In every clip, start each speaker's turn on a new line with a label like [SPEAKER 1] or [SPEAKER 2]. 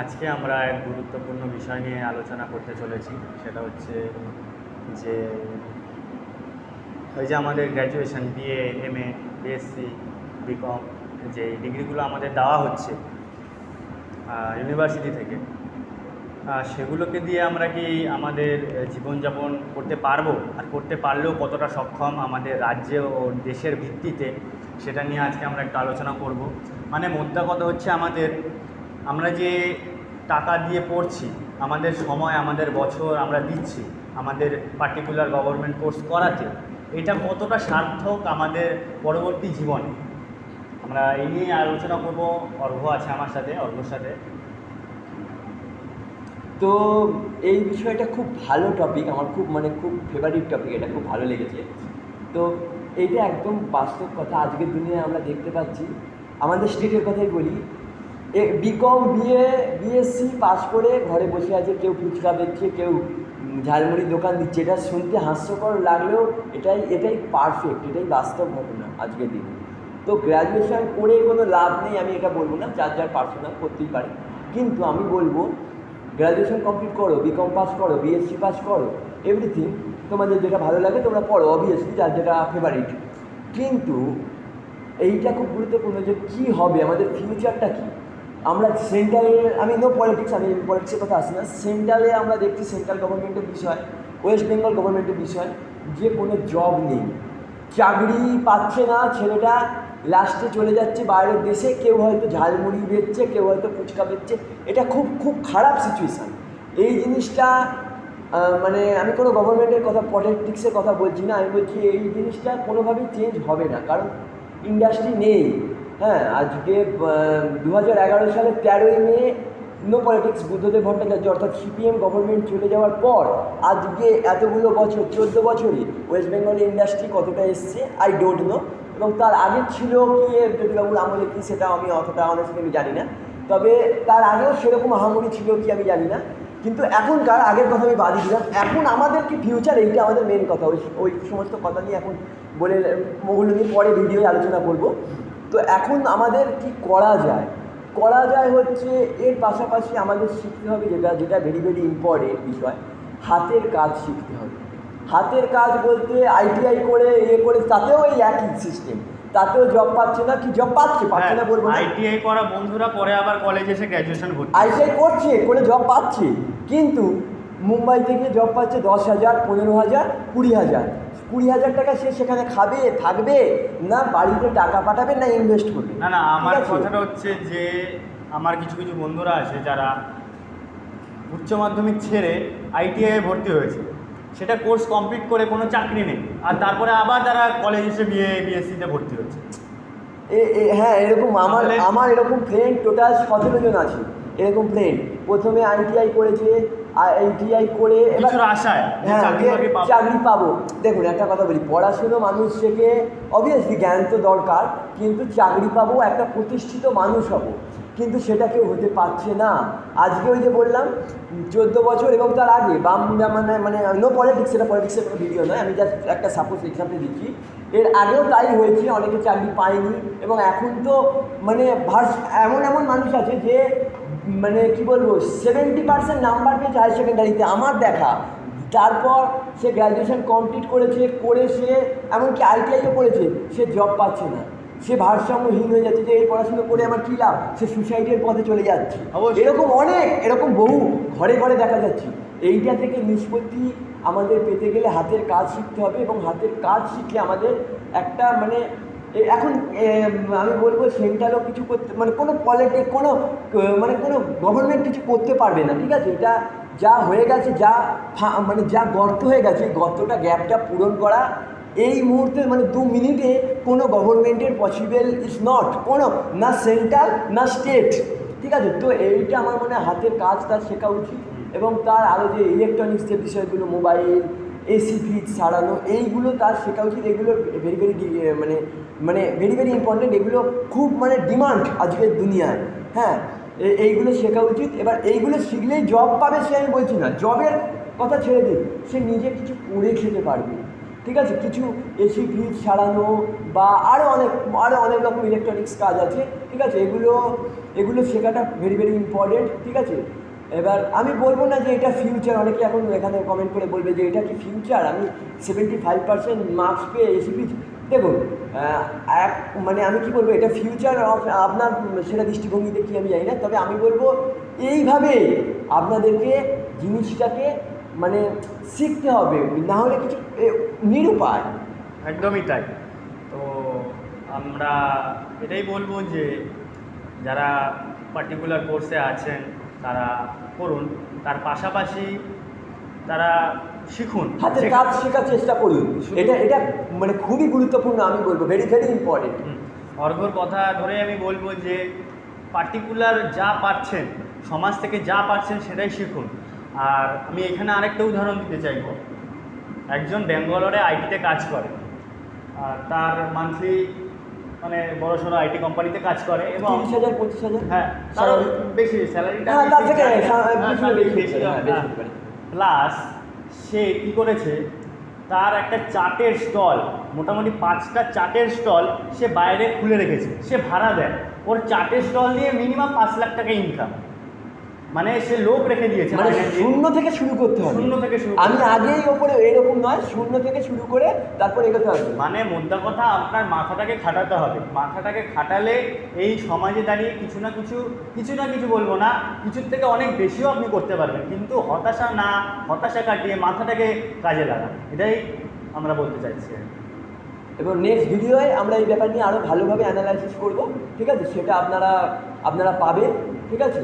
[SPEAKER 1] আজকে আমরা এক গুরুত্বপূর্ণ বিষয় নিয়ে আলোচনা করতে চলেছি। সেটা হচ্ছে যে, ওই যে আমাদের graduation BA M A BSc BCom যে ডিগ্রিগুলো আমাদের দেওয়া হচ্ছে ইউনিভার্সিটি থেকে সেগুলোকে দিয়ে আমরা কি আমাদের জীবনযাপন করতে পারব? আর করতে পারলেও কতটা সক্ষম আমাদের রাজ্যে ও দেশের ভিত্তিতে? সেটা নিয়ে আজকে আমরা একটু আলোচনা করব। মানে মোদ্দা কথা হচ্ছে আমাদের আমরা যে টাকা দিয়ে পড়ছি, আমাদের সময়, আমাদের বছর আমরা দিচ্ছি, আমাদের পার্টিকুলার গভর্নমেন্ট কোর্স করাতে, এটা কতটা সার্থক আমাদের পরবর্তী জীবনে? আমরা এই নিয়ে আলোচনা করব। অর্ঘ্য আছে আমার সাথে অর্ঘ্যর সাথে।
[SPEAKER 2] তো এই বিষয়টা খুব ভালো টপিক আমার খুব মানে খুব ফেভারিট টপিক এটা খুব ভালো লেগেছে। তো এইটা একদম বাস্তব কথা। আজকের দুনিয়ায় আমরা দেখতে পাচ্ছি, আমাদের স্টেটের কথাই বলি বিকম বিএ বিএসসি পাস করে ঘরে বসে আছে কেউ ফুচকা বেচছে কেউ উম, ঝালমুড়ির দোকান দিচ্ছে। এটা শুনতে হাস্যকর লাগলেও এটাই এটাই পারফেক্ট এটাই বাস্তব ঘটনা আজকের দিনে। তো গ্র্যাজুয়েশন করে কোনো লাভ নেই আমি এটা বলব না যার যার পার্সোনাল করতেই পারে। কিন্তু আমি বলব গ্র্যাজুয়েশন কমপ্লিট করো বিকম পাস করো বিএসসি পাস করো এভরিথিং তোমাদের যেটা ভালো লাগে তোমরা পড়ো অবভিয়াসলি যার যেটা ফেভারিট কিন্তু এইটা খুব গুরুত্বপূর্ণ যে কী হবে আমাদের ফিউচারটা কী? আমরা সেন্ট্রাল, আমি নো পলিটিক্স আমি পলিটিক্সের কথা আসি না। সেন্ট্রালে আমরা দেখছি সেন্ট্রাল গভর্নমেন্টের বিষয়, ওয়েস্ট বেঙ্গল গভর্নমেন্টের বিষয়, যে কোনো জব নেই। চাকরি পাচ্ছে না ছেলেটা লাস্টে চলে যাচ্ছে বাইরের দেশে, কেউ হয়তো ঝালমুড়ি বেচছে, কেউ হয়তো ফুচকা বেচছে। এটা খুব খুব খারাপ সিচুয়েশান এই জিনিসটা মানে আমি কোনো গভর্নমেন্টের কথা পলিটিক্সের কথা বলছি না। আমি বলছি এই জিনিসটা কোনোভাবেই চেঞ্জ হবে না। কারণ ইন্ডাস্ট্রি নেই। হ্যাঁ আজকে দু হাজার এগারো সালের তেরোই May no politics Buddhadeb Bhattacharya অর্থাৎ সিপিএম গভর্নমেন্ট চলে যাওয়ার পর আজকে এতগুলো বছর, চোদ্দ বছরে ওয়েস্ট বেঙ্গল ইন্ডাস্ট্রি কতটা এসছে আই ডোন্ট নো এবং তার আগে ছিল কি জ্যোতিবাবুর আমলে কি, সেটা আমি অতটা অনেস্টলি আমি জানি না। তবে তার আগেও সেরকম আহামরি ছিল কি, আমি জানি না। কিন্তু এখনকার, আগের কথা আমি বাদই দিলাম, এখন আমাদের কি ফিউচার এইটা আমাদের মেন কথা। ওই ওই সমস্ত কথা নিয়ে এখন বলে ওগুলো নিয়ে পরে ভিডিওয়ে আলোচনা করব। তো এখন আমাদের কি করা যায়? করা যায় হচ্ছে এর পাশাপাশি আমাদের শিখতে হবে যেটা যেটা ভেরি ভেরি ইম্পর্টেন্ট বিষয় হাতের কাজ শিখতে হবে। হাতের কাজ বলতে আইটিআই করে ইয়ে করে তাতেও এই একই সিস্টেম তাতেও জব পাচ্ছে না কি জব পাচ্ছে? পাচ্ছে না বলব
[SPEAKER 1] আইটিআই করা বন্ধুরা পরে আবার কলেজে এসে গ্র্যাজুয়েশন ভর্তি
[SPEAKER 2] আইটিআই করছে করে জব পাচ্ছে। কিন্তু মুম্বাই থেকে জব পাচ্ছে দশ হাজার পনেরো হাজার কুড়ি হাজার। কুড়ি হাজার টাকা সে সেখানে খাবে থাকবে না বাড়িতে টাকা পাঠাবে না ইনভেস্ট করবে?
[SPEAKER 1] না না আমার কথাটা হচ্ছে যে আমার কিছু কিছু বন্ধুরা আছে যারা উচ্চ মাধ্যমিক ছেড়ে আইটিআই ভর্তি হয়েছে। সেটা কোর্স কমপ্লিট করে কোনো চাকরি নেই। আর তারপরে আবার তারা কলেজ এসে বিএ বিএসসিতে ভর্তি হচ্ছে।
[SPEAKER 2] হ্যাঁ এরকম আমার আমার এরকম ফ্রেন্ড টোটাল সতেরো জন আছে। এরকম ফ্রেন্ড প্রথমে আইটিআই করেছে আইটিআই করে
[SPEAKER 1] আশায়
[SPEAKER 2] হ্যাঁ
[SPEAKER 1] চাকরি পাবো।
[SPEAKER 2] চাকরি পাবো। দেখুন একটা কথা বলি পড়াশুনো মানুষ থেকে অবভিয়াসলি জ্ঞান তো দরকার কিন্তু চাকরি পাবো একটা প্রতিষ্ঠিত মানুষ হব। কিন্তু সেটা কেউ হতে পারছে না। আজকে ওই যে বললাম চোদ্দ বছর এবং তার আগে বাম মানে মানে নো পলিটিক্স এটা পলিটিক্সের কোনো ভিডিও নয় আমি জাস্ট একটা সাপোজ এক্সাম্পল দিচ্ছি। এর আগেও তাই হয়েছে অনেকে চাকরি পায়নি এবং এখন তো মানে ভার্স এমন এমন মানুষ আছে যে মানে কি বলব সেভেন্টি পার্সেন্ট নাম্বার পেয়েছে হায়ার সেকেন্ডারিতে আমার দেখা। তারপর সে গ্র্যাজুয়েশন কমপ্লিট করেছে করে সে এমনকি আইটিআইও করেছে সে জব পাচ্ছে না। সে ভারসাম্যহীন হয়ে যাচ্ছে যে এই পড়াশুনো করে আমার কী লাভ? সে সুসাইডের পথে চলে যাচ্ছে। এরকম অনেক এরকম বহু ঘরে ঘরে দেখা যাচ্ছে। এইটা থেকে নিষ্পত্তি আমাদের পেতে গেলে হাতের কাজ শিখতে হবে এবং হাতের কাজ শিখলে আমাদের একটা মানে এখন আমি বলব সেন্ট্রালও কিছু করতে মানে কোনো পলিটিক কোনো মানে কোনো গভর্নমেন্ট কিছু করতে পারবে না, ঠিক আছে? এটা যা হয়ে গেছে, যা মানে যা গর্ত হয়ে গেছে, এই গর্তটা, গ্যাপটা পূরণ করা, এই মুহূর্তে মানে দু মিনিটে কোনো গভর্নমেন্টের পসিবল ইজ নট কোনো, না সেন্ট্রাল, না স্টেট ঠিক আছে? তো এইটা আমার মনে হাতের কাজ তার শেখা উচিত। এবং তার আরও যে ইলেকট্রনিক্স যে বিষয়গুলো মোবাইল এসি ফ্রিজ সারানো এইগুলো তার শেখা উচিত এগুলো ভেরি ভেরি মানে মানে ভেরি ভেরি ইম্পর্টেন্ট এগুলো খুব মানে ডিমান্ড আজকের দুনিয়ায়। হ্যাঁ এইগুলো শেখা উচিত। এবার এইগুলো শিখলেই জব পাবে সে আমি বলছি না। জবের কথা ছেড়ে দিন সে নিজে কিছু করে খেতে পারবে। ঠিক আছে? কিছু এসি ফ্রিজ সারানো বা আরও অনেক আরও অনেক রকম ইলেকট্রনিক্স কাজ আছে। ঠিক আছে? এগুলো এগুলো শেখাটা ভেরি ভেরি ইম্পর্টেন্ট ঠিক আছে? এবার আমি বলব না যে এটা ফিউচার অনেকে এখন এখানে কমেন্ট করে বলবে যে এটা কি ফিউচার আমি সেভেন্টি ফাইভ পার্সেন্ট মার্কস পেয়ে এসি ফ্রিজ দেখুন এক মানে আমি কি বলব, এটা ফিউচার অফ আপনার, সেটা দৃষ্টিভঙ্গিতে কি আমি জানি না, তবে আমি বলব এইভাবে আপনাদেরকে জিনিসটাকে মানে শিখতে হবে, না হলে কিছু নিরুপায়।
[SPEAKER 1] একদমই তাই। তো আমরা এটাই বলব যে, যারা পার্টিকুলার কোর্সে আছেন তারা করুন। তার পাশাপাশি তারা শিখুন। হাতের
[SPEAKER 2] কাজ শেখার চেষ্টা করুন। এটা এটা মানে খুবই গুরুত্বপূর্ণ আমি বলব। Very very important.
[SPEAKER 1] অর্ঘর কথা ধরে আমি বলব যে পার্টিকুলার যা পাচ্ছেন সমাজ থেকে যা পাচ্ছেন সেটাই শিখুন। আর আমি এখানে আরেকটা উদাহরণ দিতে চাইব। একজন ব্যাঙ্গালোরে আইটিতে কাজ করে। আর তার মান্থলি মানে বড় সড়ো আইটি কোম্পানিতে কাজ করে এবং
[SPEAKER 2] তিরিশ হাজার পঁচিশ হাজার?
[SPEAKER 1] হ্যাঁ তারও বেশি স্যালারিটা
[SPEAKER 2] হ্যাঁ, হ্যাঁ, বেশি
[SPEAKER 1] হ্যাঁ। প্লাস সে কি করেছে? তার একটা চাটের স্টল মোটামুটি পাঁচটা চাটের স্টল সে বাইরে খুলে রেখেছে সে ভাড়া দেয়। ওর চাটের স্টল দিয়ে মিনিমাম পাঁচ লাখ টাকা ইনকাম মানে সে লোক রেখে দিয়েছে
[SPEAKER 2] মানে শূন্য থেকে শুরু করতে হবে।
[SPEAKER 1] শূন্য থেকে শুরু
[SPEAKER 2] আমি আগেই ওপরে এরকম নয় শূন্য থেকে শুরু করে তারপর এগোতে হবে।
[SPEAKER 1] মানে মোদ্দা কথা আপনার মাথাটাকে খাটাতে হবে। মাথাটাকে খাটালে এই সমাজে দাঁড়িয়ে কিছু না কিছু কিছু না কিছু বলব না কিছুর থেকে অনেক বেশিও আপনি করতে পারবেন। কিন্তু হতাশা না হতাশা কাটিয়ে মাথাটাকে কাজে লাগান। এটাই আমরা বলতে চাইছি
[SPEAKER 2] এবং নেক্সট ভিডিওয়ে আমরা এই ব্যাপার নিয়ে আরও ভালোভাবে অ্যানালাইসিস করব ঠিক আছে? সেটা আপনারা আপনারা পাবেন ঠিক আছে?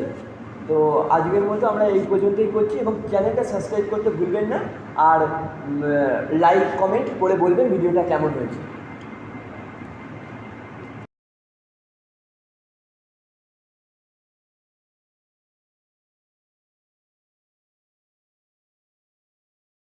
[SPEAKER 2] তো আজকের মতো আমরা এই পর্যন্তই করছি এবং চ্যানেলটা সাবস্ক্রাইব করতে ভুলবেন না। আর লাইক কমেন্ট করে বলবেন ভিডিওটা কেমন হয়েছে।